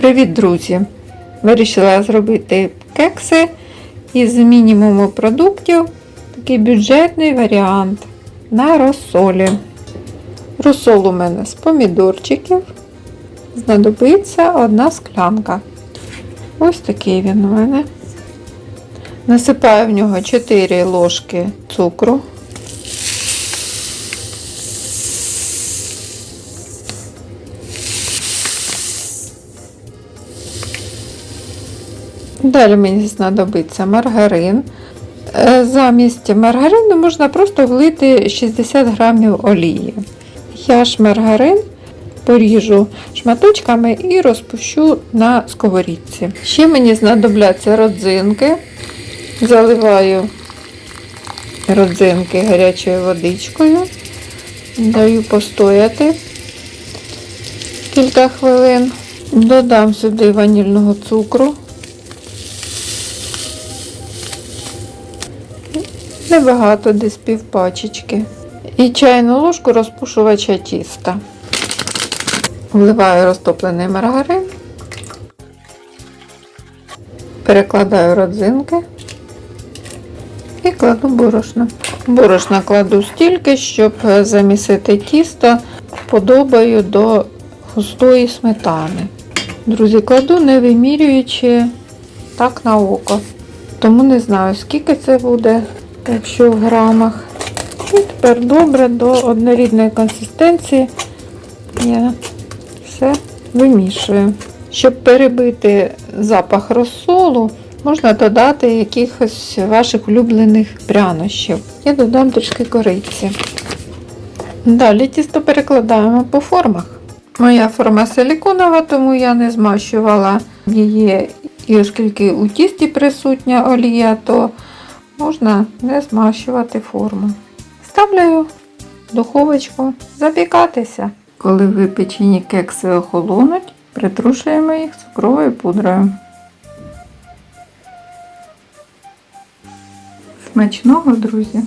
Привіт, друзі! Вирішила зробити кекси із мінімуму продуктів. Такий бюджетний варіант на розсолі. Розсол у мене з помідорчиків. Знадобиться одна склянка. Ось такий він у мене. Насипаю в нього 4 ложки цукру. Далі мені знадобиться маргарин. Е, Замість маргарину можна просто влити 60 грамів олії. Я ж маргарин поріжу шматочками і розпущу на сковорідці. Ще мені знадобляться родзинки. Заливаю родзинки гарячою водичкою, даю постояти кілька хвилин. Додам сюди ванільного цукру. Небагато, десь півпачечки. І чайну ложку розпушувача тіста. Вливаю розтоплений маргарин. Перекладаю родзинки і кладу борошно. Борошна кладу стільки, щоб замісити тісто подобаю до густої сметани. Друзі, кладу не вимірюючи так на око. Тому не знаю, скільки це буде, якщо в грамах. І тепер добре до однорідної консистенції я все вимішую. Щоб перебити запах розсолу, можна додати якихось ваших улюблених прянощів. Я додам трішки кориці. Далі тісто перекладаємо по формах. Моя форма силіконова, тому я не змащувала її. І оскільки у тісті присутня олія, то можна не змащувати форму. Ставлю в духовочку запікатися. Коли випечені кекси охолонуть, притрушуємо їх цукровою пудрою. Смачного, друзі!